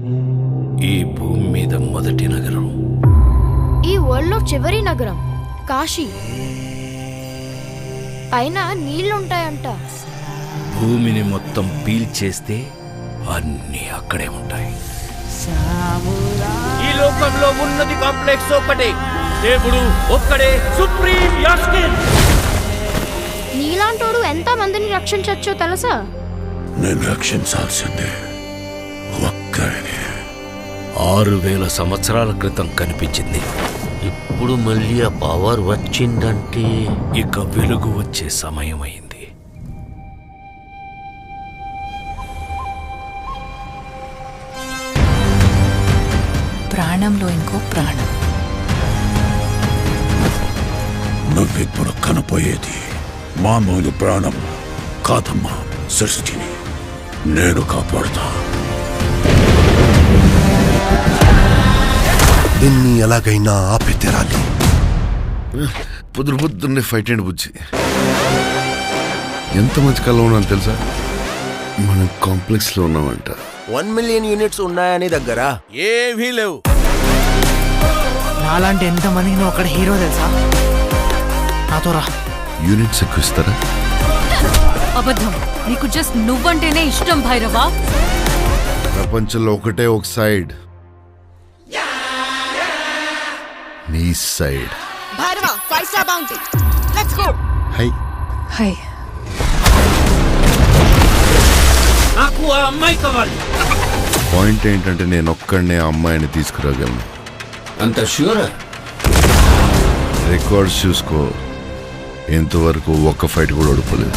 ఈ భూమి మీద మొదటి నగరం. ఈ వరల్డ్లో చివరి నగరం కాశీ. పైన నీళ్ళుంటాయంట. భూమిని మొత్తం పీల్చేస్తే అన్నీ అక్కడే ఉంటాయి. ఈ లోకంలో ఉన్నది కాంప్లెక్స్ ఒక్కటే దేవుడు ఒక్కడే సుప్రీం యాస్కిన్ నీలాంటోడు ఎంత మందిని రక్షించచ్చో తెలుసా? నేను రక్షించాల్సిందే. ఒక్కరిని ఆరు వేల సంవత్సరాల క్రితం కనిపించింది. ఇప్పుడు మళ్ళీ ఆ పవర్ వచ్చిందంటే ఇక వెలుగు వచ్చే సమయం అయింది ప్రాణంలో ఇంకో ప్రాణం. నువ్విప్పుడు కనపోయేది మామూలు ప్రాణం కాదమ్మా సృష్టిని నేను కాపాడుతా. దీన్ని ఎలాగైనా ఆపి తీరాలి పొద్దున పొద్దున్నే ఫైట్ అండ్ బుజ్జి. ఎంత మంచి కళ ఉన్నాను తెలుసా? మనం కాంప్లెక్స్లో ఉన్నామంట. వన్ మిలియన్ యూనిట్స్ ఉన్నాయని దగ్గర. ఏవీ లేవు. నాలాంటి ఎంతమందికి నువ్వు అక్కడ హీరో తెలుసా? నాతో రా. యూనిట్స్ ఎక్కువ ఇస్తారా? అబద్ధం. నీకు జస్ట్ నువ్వంటేనే ఇష్టం భైరవా? ప్రపంచంలో ఒకటే ఒక సైడ్ నీ side Bhairava five star bounty let's go hi hi నాకు ఆ అమ్మాయి కావాలి. పాయింట్ ఏంటంటే నేను ఒక్కడనే ఆ అమ్మాయిని తీసుకురాగలను. అంత ష్యూర్ రికార్డ్స్ చూసుకో. ఇంతవరకు ఒక్క ఫైట్ కూడా ఓడిపోలేదు.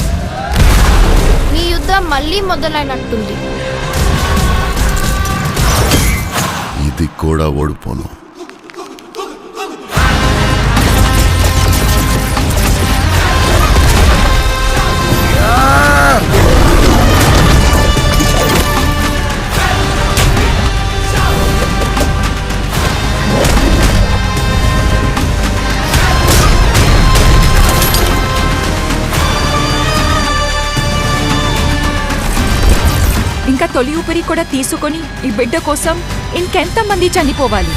మీ యుద్ధం మళ్ళీ మొదలైనట్టుంది. ఇది కూడా ఓడిపోను. తొలి ఊపిరి కూడా తీసుకొని ఈ బిడ్డ కోసం ఇంకెంత మంది చనిపోవాలి?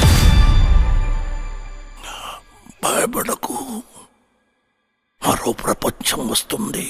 భయపడకు. మరో ప్రపంచం వస్తుంది.